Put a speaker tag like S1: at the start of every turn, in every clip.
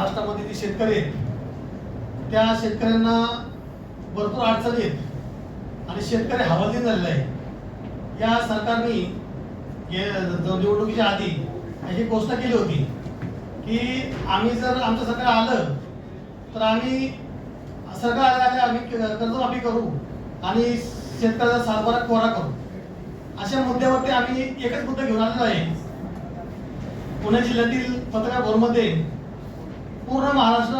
S1: महाराष्ट्रामध्ये शेतकरी आहेत त्या शेतकऱ्यांना भरपूर अडचणी आहेत. आणि शेतकरी हवालदिन झालेला आहे. या सरकारने निवडणुकीच्या आधी ही घोषणा केली होती की आम्ही जर आमचं सरकार आलं तर आम्ही सरकार आल्या आले आम्ही कर्जमाफी करू आणि शेतकऱ्याचा सातबारा कोरा करू. अशा मुद्द्यावरती आम्ही एकच मुद्दा घेऊन आलेलो आहे. पुणे जिल्ह्यातील पत्रकार भवनमध्ये पूर्ण महाराष्ट्र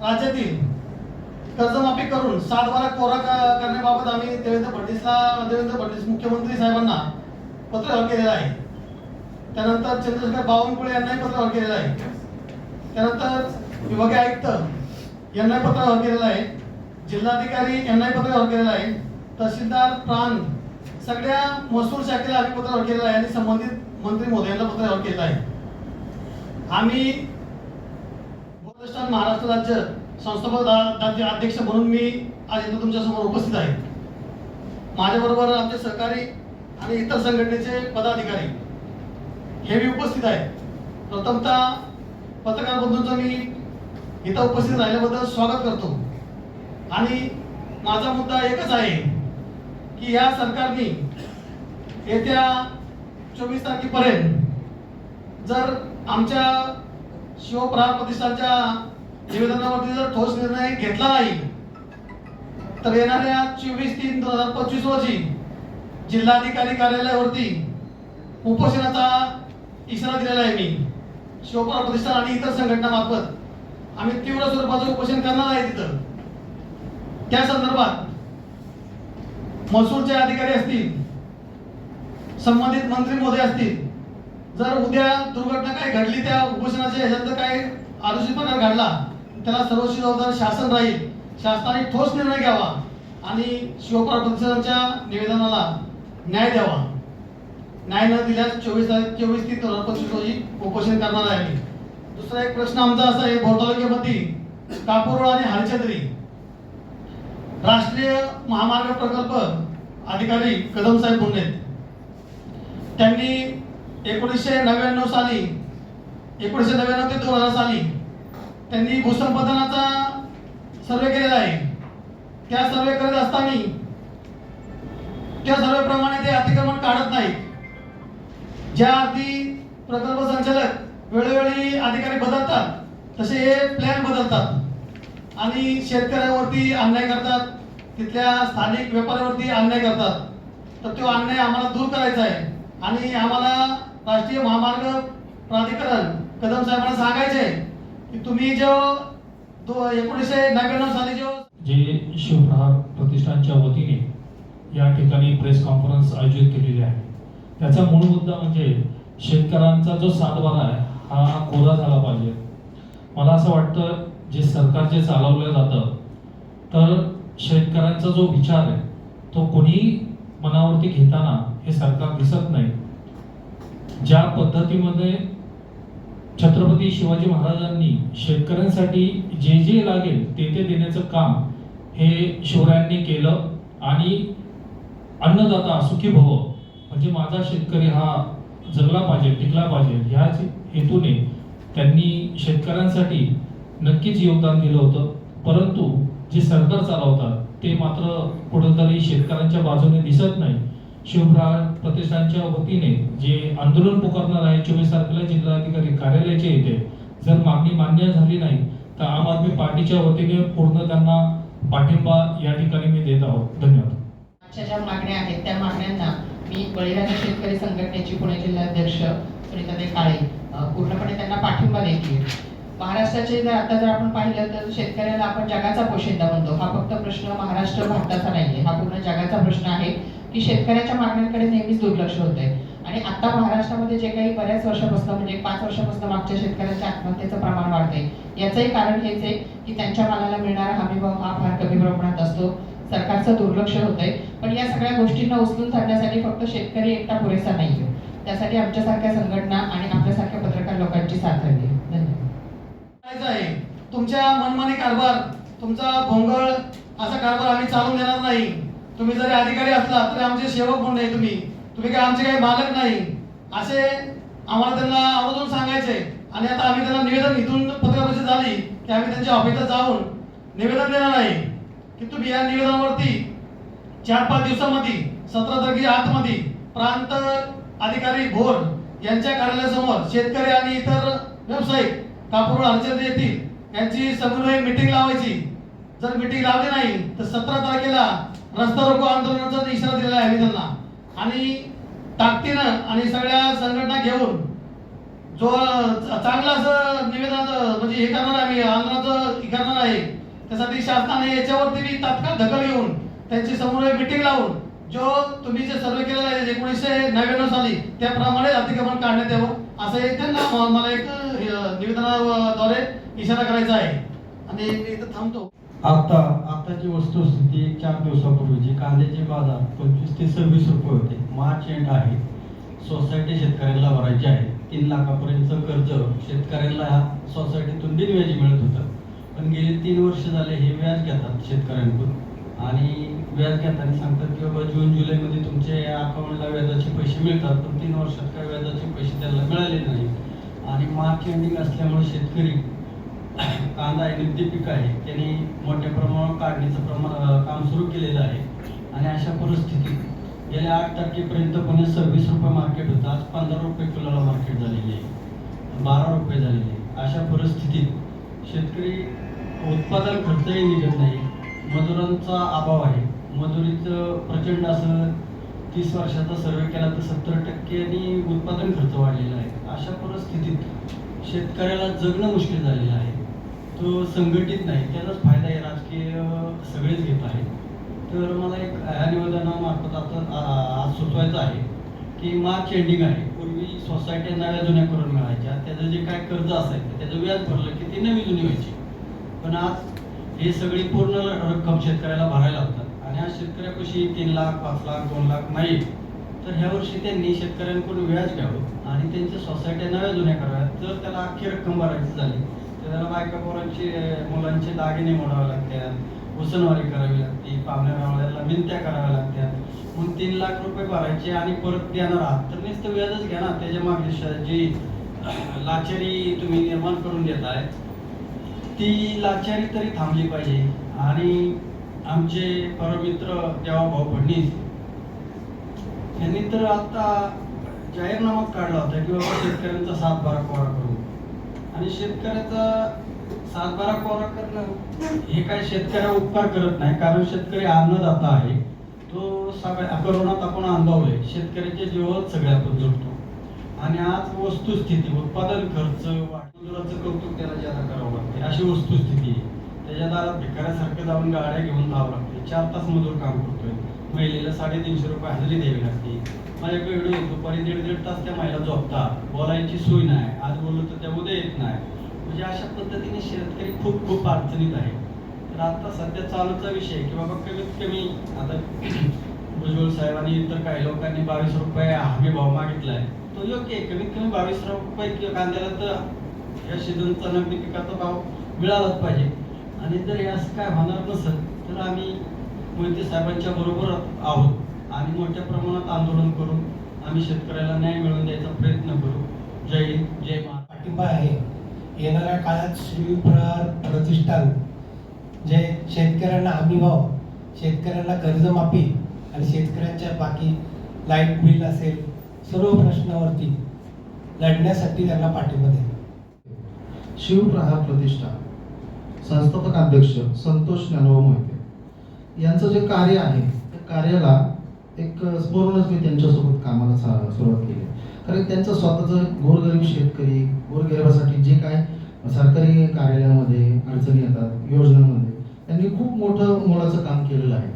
S1: राज्यातील कर्जमाफी करून सातबारा कोरा करण्याबाबत आम्ही देवेंद्र फडणवीसला देवेंद्र फडणवीस मुख्यमंत्री साहेबांना पत्र केलेलं आहे. त्यानंतर चंद्रशेखर बावनकुळे यांनाही पत्र केलेला आहे. त्यानंतर विभागीय आयुक्त यांनाही पत्र केलेला आहे. जिल्हाधिकारी यांनाही पत्र केलेला आहे. तहसीलदार प्रांत सगळ्या महसूल शाखेला आम्ही पत्र केलेला आहे आणि संबंधित मंत्री महोदयांना पत्र केलेला आहे. आम्ही राजस्थान महाराष्ट्र राज्य संस्थापक राज्य अध्यक्ष म्हणून मी आज इथं तुमच्यासमोर उपस्थित आहे. माझ्याबरोबर आमचे सहकारी आणि इतर संघटनेचे पदाधिकारी हे मी उपस्थित आहेत. प्रथमतः पत्रकार बंधूंचं मी इथं उपस्थित राहिल्याबद्दल स्वागत करतो. आणि माझा मुद्दा एकच आहे की या सरकारने येत्या चोवीस तारखेपर्यंत जर आमच्या शिवप्राण प्रतिष्ठानच्या निवेदनावरती जर ठोस निर्णय घेतला नाही तर येणाऱ्या चोवीस तीन दोन हजार पंचवीस रोजी जिल्हाधिकारी कार्यालयावरती उपोषणाचा इशारा दिलेला आहे मी. शिवप्राण प्रतिष्ठान आणि इतर संघटनामार्फत आम्ही तीव्र स्वरूपाचं उपोषण करणार आहे तिथं. त्या संदर्भात महसूलचे अधिकारी असतील संबंधित मंत्री महोदय असतील जर उद्या दुर्घटना काय घडली त्या उपोषणाच्या ह्याच्यात जर काय आरोषित प्रकार घडला त्याला सर्वोच्च जबाबदार शासन राहील. शासनाने ठोस निर्णय घ्यावा आणि शिवपाल प्रतिष्ठानच्या निवेदनाला न्याय द्यावा. न्याय न दिल्यास चोवीस तारीख चोवीस ते दोन पंचवीस रोजी उपोषण करणार आहे. दुसरा एक प्रश्न आमचा असा आहे भोर तालुक्यामध्ये आणि हरचंद्री राष्ट्रीय महामार्ग प्रकल्प अधिकारी कदम साहेब त्यांनी एकोणीसशे नव्याण्णव साली एकोणीसशे नव्याण्णव ते दोन हजार साली त्यांनी भूसंपादनाचा सर्वे केलेला आहे. त्या सर्वे करत असताना त्या सर्वेप्रमाणे ते अतिक्रमण काढत नाहीत. ज्या अर्थी प्रकल्प संचालक वेळोवेळी अधिकारी बदलतात तसे हे प्लॅन बदलतात. आणि शेतकऱ्यावरती अन्याय करतात तिथल्या स्थानिक व्यापाऱ्यावरती अन्याय करतात. तर तो अन्याय आम्हाला दूर करायचा आहे. आणि आम्हाला राष्ट्रीय महामार्ग प्राधिकरण कदम साहेबांना सांगायचे की तुम्ही जो एकोणीसशे नव्याण्णव साली जो
S2: जे शिवप्रहार प्रतिष्ठानच्या वतीने या ठिकाणी प्रेस कॉन्फरन्स आयोजित केलेली आहे. त्याचा मूळ मुद्दा म्हणजे शेतकऱ्यांचा जो सातबारा आहे हा कोरा झाला पाहिजे. मला असं वाटतं जे सरकार जे चालवलं जातं तर शेतकऱ्यांचा जो विचार आहे तो कोणी मनावरती घेताना हे सरकार दिसत नाही. ज्या पद्धतीमध्ये छत्रपती शिवाजी महाराजांनी शेतकऱ्यांसाठी जे जे लागेल ते ते देण्याचं काम हे शिवरायांनी केलं आणि अन्नदाता सुखी भव म्हणजे माझा शेतकरी हा जगला पाहिजे टिकला पाहिजे ह्याच हेतूने त्यांनी शेतकऱ्यांसाठी नक्कीच योगदान दिलं होतं. परंतु जे सरकार चालवतात ते मात्र कुठंतरी शेतकऱ्यांच्या बाजूने दिसत नाही. शिवप्रहार प्रतिष्ठानच्या वतीने जे आंदोलन पुकारणार आहे चोवीस तारखेला जिल्हाधिकारी कार्यालयाचे येते जर मागणी मान्य झाली नाही तर आम आदमी पार्टीच्या वतीने पूर्ण त्यांना पाठिंबा या ठिकाणी मी देत आहोत. धन्यवाद.
S3: आजच्या ज्या मागण्या आहेत त्या मागण्यांना मी बळीराजा शेतकरी संघटनेची पुणे जिल्हाध्यक्ष सुनीताताई काळे पूर्णपणे त्यांना पाठिंबा देते महाराष्ट्राचे जर आता जर आपण पाहिलं तर शेतकऱ्याला आपण जगाचा पोशिंदा म्हणतो. हा फक्त प्रश्न महाराष्ट्र भारताचा नाहीये. हा पूर्ण जगाचा प्रश्न आहे. की शेतकऱ्याच्या मागण्यांकडे नेहमीच दुर्लक्ष होतंय. आणि आता महाराष्ट्रामध्ये जे काही बऱ्याच वर्षापासून म्हणजे पाच वर्षापासून मागच्या शेतकऱ्यांच्या आत्महत्येचं प्रमाण वाढते याचंही कारण हेच आहे की त्यांच्या मालाला मिळणारा हमीभाव हा फार कमी प्रमाणात असतो. सरकारचं दुर्लक्ष होतंय. पण या सगळ्या गोष्टींना उचलून धरण्यासाठी फक्त शेतकरी एकटा पुरेसा नाहीये. त्यासाठी आमच्यासारख्या संघटना आणि आपल्यासारख्या पत्रकार लोकांची साथ हवी धन्यवाद.
S1: तुमच्या मनमाने कारभार तुमचा भोंगळ असा कारभार आम्ही चालून देणार नाही. तुम्ही जरी अधिकारी असला तरी आमचे सेवक म्हणून नाही तुम्ही? तुम्ही काय आमचे काही मालक नाही? असे आम्हाला त्यांना आवर्जून सांगायचे. आणि आता आम्ही त्यांना निवेदन इथून पत्रपरिषद झाली की आम्ही त्यांच्या ऑफिसला जाऊन निवेदन देणार आहे. की तुम्ही या निवेदनावरती चार पाच दिवसामध्ये सतरा तारखे आतमध्ये प्रांत अधिकारी भोर यांच्या कार्यालयासमोर शेतकरी आणि इतर व्यावसायिक कापूर अडचण येतील. यांची समन्वय मिटिंग लावायची. जर मिटिंग लावली नाही तर सतरा तारखेला रस्ता रोको आंदोलनाचा इशारा दिलेला आहे मी त्यांना आणि ताकदीनं आणि सगळ्या संघटना घेऊन जो चांगला असं निवेदन म्हणजे हे करणार आहे आम्ही आंदोलनाचं हे करणार आहे त्यासाठी शासनाने याच्यावरती मी तात्काळ दखल घेऊन त्यांची समोर मिटिंग लावून जो तुम्ही जे सर्वे केलेला आहे एकोणीसशे नव्याण्णव साली त्याप्रमाणे अतिक्रमण काढण्यात यावं असं एक त्यांना मला एक निवेदनाद्वारे इशारा करायचा आहे. आणि मी इथं थांबतो.
S4: आता आताची वस्तुस्थिती एक चार दिवसापूर्वीची कांद्याचे बाजार पंचवीस ते सव्वीस रुपये होते. मार्च एंड आहे. सोसायटी शेतकऱ्यांना भरायची आहे. तीन लाखापर्यंतचं कर्ज शेतकऱ्यांना ह्या सोसायटीतून बिनव्याजी मिळत होतं. पण गेली तीन वर्ष झाले हे व्याज घेतात शेतकऱ्यांकडून. आणि व्याज घेताना सांगतात की बाबा जून जुलैमध्ये तुमच्या अकाउंटला व्याजाचे पैसे मिळतात पण तीन वर्षात काय व्याजाचे पैसे त्यांना मिळाले नाही आणि मार्च एंडिंग असल्यामुळे शेतकरी कांदा हे नित्य पीक आहे त्यांनी मोठ्या प्रमाणावर काढणीचं प्रमाण काम सुरू केलेलं आहे. आणि अशा परिस्थितीत गेल्या आठ तारखेपर्यंत पुणे सव्वीस रुपये मार्केट होतं. आज पंधरा रुपये किलोला मार्केट झालेली आहे. बारा रुपये झालेली आहे. अशा परिस्थितीत शेतकरी उत्पादन खर्चही निघत नाही. मजुरांचा अभाव आहे. मजुरीचं प्रचंड असं तीस वर्षाचा सर्वे केला तर सत्तर टक्क्यांनी उत्पादन खर्च वाढलेला आहे. अशा परिस्थितीत शेतकऱ्याला जगणं मुश्किल झालेलं आहे. जो संघटित नाही त्याचाच फायदा हे राजकीय सगळेच घेत आहेत. तर मला एक ह्या निवेदनामार्फत आता आज सुचवायचं आहे की मार्च एंडिंग आहे. पूर्वी सोसायट्या नव्या जुन्या करून मिळायच्या. त्याचं जे काय कर्ज असायचं त्याचं व्याज भरलं की ती नवी जुनी व्हायची. पण आज हे सगळी पूर्ण रक्कम शेतकऱ्याला भरायला लागतात. आणि आज शेतकऱ्यापाशी तीन लाख पाच लाख दोन लाख नाही. तर ह्या वर्षी त्यांनी शेतकऱ्यांकडून व्याज घ्यावं आणि त्यांच्या सोसायट्या नव्या जुन्या कराव्यात. जर त्याला अख्खी रक्कम भरायची झाली त्याला बायका पोरांची मुलांचे दागिने मोडावे लागतात उसनवारी करावी लागते पाहुण्या रावळ्याला कराव्या लागतात. मग तीन लाख रुपये भरायचे आणि परत देणार आहात. तर नुसतं व्याजच घ्या ना त्याच्यामागे जी लाचारी तुम्ही निर्माण करून देताय ती लाचारी तरी थांबली पाहिजे. आणि आमचे परमित्र देवाभाऊ फडणीस यांनी तर आता जाहीरनामाच काढला होता की बाबा शेतकऱ्यांचा सातबारा कोरा करू. आणि शेतकऱ्याचा सातबारा कोरा करणं हे काय शेतकऱ्या उपकार करत नाही. कारण शेतकरी अन्नदाता आहे. तो सगळ्या करोनात आपण अनुभवले शेतकऱ्याचे जीवन सगळे आपण जोडतो आणि आज वस्तुस्थिती उत्पादन खर्च मजुराचं कौतुक त्याला ज्यादा करावं लागते. अशी वस्तुस्थिती आहे. त्याच्या दारात भिकाऱ्यासारखं जाऊन गाड्या घेऊन जावं लागते. चार तास मजूर काम करतोय. महिलेला साडेतीनशे रुपये हजेरी द्यावी लागते. माझ्याकडे व्हिडिओ दुपारी दीड दीड तास त्या महिला झोपतात बोलायची सोय नाही. आज बोललो तर त्या उद्या येत नाही. म्हणजे अशा पद्धतीने शेतकरी खूप खूप अडचणीत आहे. तर आता सध्या चालूचा विषय की बाबा कमीत कमी आता भुजबळ साहेबांनी इतर काही लोकांनी बावीस रुपये हमी भाव मागितलाय. तो योग्य आहे. कमीत कमी बावीस रुपये किलो कांद्याला तर या सीझनचा नगदी पिकाचा भाव मिळालाच पाहिजे. आणि जर यास असं काय होणार नसेल तर आम्ही मोहिते साहेबांच्या बरोबर आहोत. आणि मोठ्या प्रमाणात आंदोलन करून आम्ही शेतकऱ्याला न्याय मिळवून द्यायचा प्रयत्न करू. जय हिंद जय महाराष्ट्र.
S5: पाठिंबा आहे. येणाऱ्या काळात शिवप्रहार प्रतिष्ठान जे शेतकऱ्यांना हमीभाव शेतकऱ्यांना कर्जमाफी आणि शेतकऱ्यांच्या बाकी लाइट बिल असेल सर्व प्रश्नावरती लढण्यासाठी त्यांना पाठिंबा देईल.
S6: शिवप्रहार प्रतिष्ठान संस्थापक अध्यक्ष संतोष ज्ञानोबा मोहिते. यांचं जे कार्य आहे त्या कार्याला एक स्फोरूनच मी त्यांच्यासोबत कामाला सा- सुरुवात केली. कारण त्यांचं स्वतःचं गोरगरीब शेतकरी गोरगरिबासाठी जे काय सरकारी कार्यालयामध्ये अडचणी येतात योजनांमध्ये त्यांनी खूप मोठं मोलाचं काम केलेलं आहे.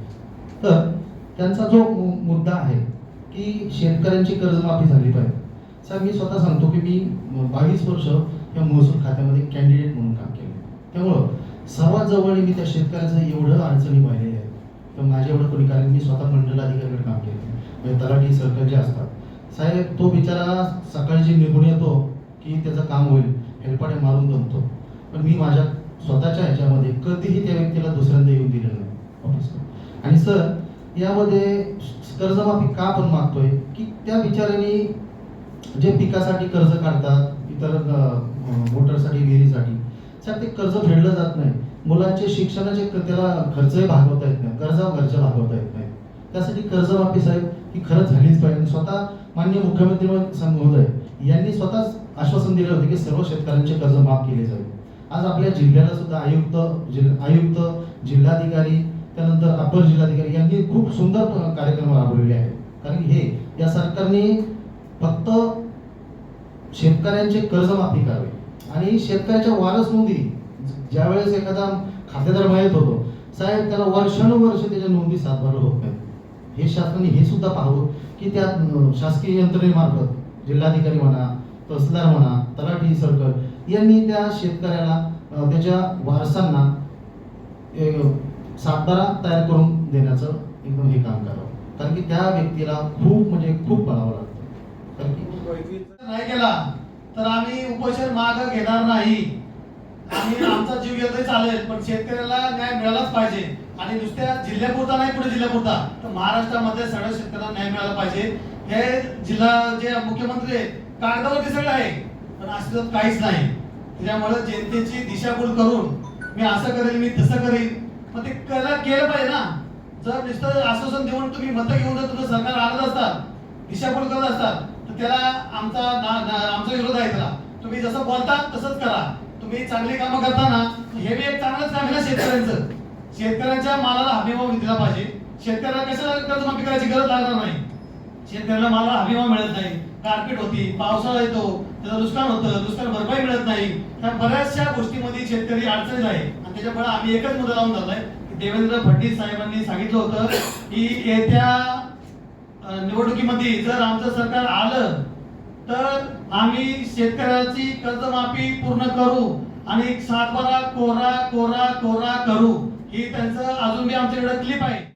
S6: तर त्यांचा जो मु- मुद्दा आहे की शेतकऱ्यांची कर्जमाफी झाली पाहिजे. सर मी स्वतः सांगतो की मी बावीस वर्ष या महसूल खात्यामध्ये कॅन्डिडेट म्हणून काम केलं. त्यामुळं सर्वात जवळ मी त्या शेतकऱ्याचं एवढं अडचणी पाहिलेल्या आहेत. पण माझ्या एवढं कोणी कारण मी स्वतः मंडल अधिकाऱ्याकडे काम केलं. म्हणजे तलाठी सर्कल जे असतात. साहेब तो बिचारा सकाळी जे निघून येतो की त्याचं काम होईल हेलपाटे मारून जमतो. पण मी माझ्या स्वतःच्या ह्याच्यामध्ये कधीही त्या व्यक्तीला दुसऱ्यांदा येऊन दिलेलं नाही. ऑफिसला आणि सर यामध्ये कर्जमाफी का पण मागतोय? की त्या बिचाऱ्यांनी जे पिकासाठी कर्ज काढतात इतर मोटरसाठी विहिरीसाठी सर ते कर्ज फेडलं जात नाही. मुलांचे शिक्षणाचे त्याला खर्चही भागवता येत नाही. कर्जावर खर्च भागवता येत नाही. त्यासाठी कर्जमाफी साहेब ही खरंच झालीच पाहिजे. स्वतः मान्य मुख्यमंत्री महोदय यांनी स्वतःच आश्वासन दिलं होते की सर्व शेतकऱ्यांचे कर्ज माफ केले जाईल. आज आपल्या जिल्ह्याला सुद्धा आयुक्त जिल्हा आयुक्त जिल्हाधिकारी त्यानंतर अपर जिल्हाधिकारी यांनी खूप सुंदर कार्यक्रम राबवलेले आहेत. कारण हे या सरकारने फक्त शेतकऱ्यांचे कर्जमाफी करावे. आणि शेतकऱ्याच्या वारस नोंदी ज्यावेळेस एखादा खातेदार मयत होतो साहेब त्याला वर्षानुवर्ष त्याच्या नोंदी सातबारा होत नाही हे शासनाने हे सुद्धा पाहावं की त्या शासकीय यंत्रणेमार्फत जिल्हाधिकारी म्हणा तहसीलदार म्हणा तलाठी सर्कल यांनी त्या शेतकऱ्याला त्याच्या वारसांना सातबारा तयार करून देण्याचं एकदम हे काम करावं. कारण की त्या व्यक्तीला खूप म्हणजे खूप बघावं लागतं. कारण की
S1: नाही केला तर आम्ही उपोषण माग घेणार नाही. आणि आमचा जीव गेला तरी चालेल पण शेतकऱ्याला न्याय मिळालाच पाहिजे. आणि नुसत्या जिल्ह्यापुरता नाही पुढे जिल्ह्यापुरता. तर महाराष्ट्रामध्ये सगळ्या शेतकऱ्यांना न्याय मिळाला पाहिजे. हे जिल्हा जे मुख्यमंत्री आहेत कागदावरती सगळं आहे पण असं काहीच नाही. त्याच्यामुळे जनतेची दिशाभूल करून मी असं करेल मी तसं करेल. मग ते करायला केलं पाहिजे ना. जर नुसतं आश्वासन देऊन तुम्ही मतं घेऊन जर तुमचं सरकार आणत असतात दिशाभूल करत असतात तर त्याला आमचा आमचा विरोध आहे त्याला. तुम्ही जसं बोलता तसंच करा. तुम्ही चांगली कामं करताना हे बी एक चांगलंच काम आहे ना शेतकऱ्यांचं. शेतकऱ्यांच्या मालाला हमीभाव दिला पाहिजे. शेतकऱ्याला कशाला कर्जमाफी करायची गरज लागणार नाही. शेतकऱ्याला मालाला हमीभाव मिळत नाही. गारपीट होती पावसाळा येतो त्याचं नुकसान होतं नुकसान भरपाई मिळत नाही. त्या बऱ्याचशा गोष्टीमध्ये शेतकरी अडचणीत आहे. आणि त्याच्यामुळे आम्ही एकच मुद्दा लावून धरलाय. देवेंद्र फडणवीस साहेबांनी सांगितलं होतं की येत्या निवडणुकीमध्ये जर आमचं सरकार आलं तर आम्ही शेतकऱ्याची कर्जमाफी पूर्ण करू आणि सातबारा कोरा कोरा कोरा करू. ही त्यांचं अजून बी आमच्याकडे क्लिप आहे.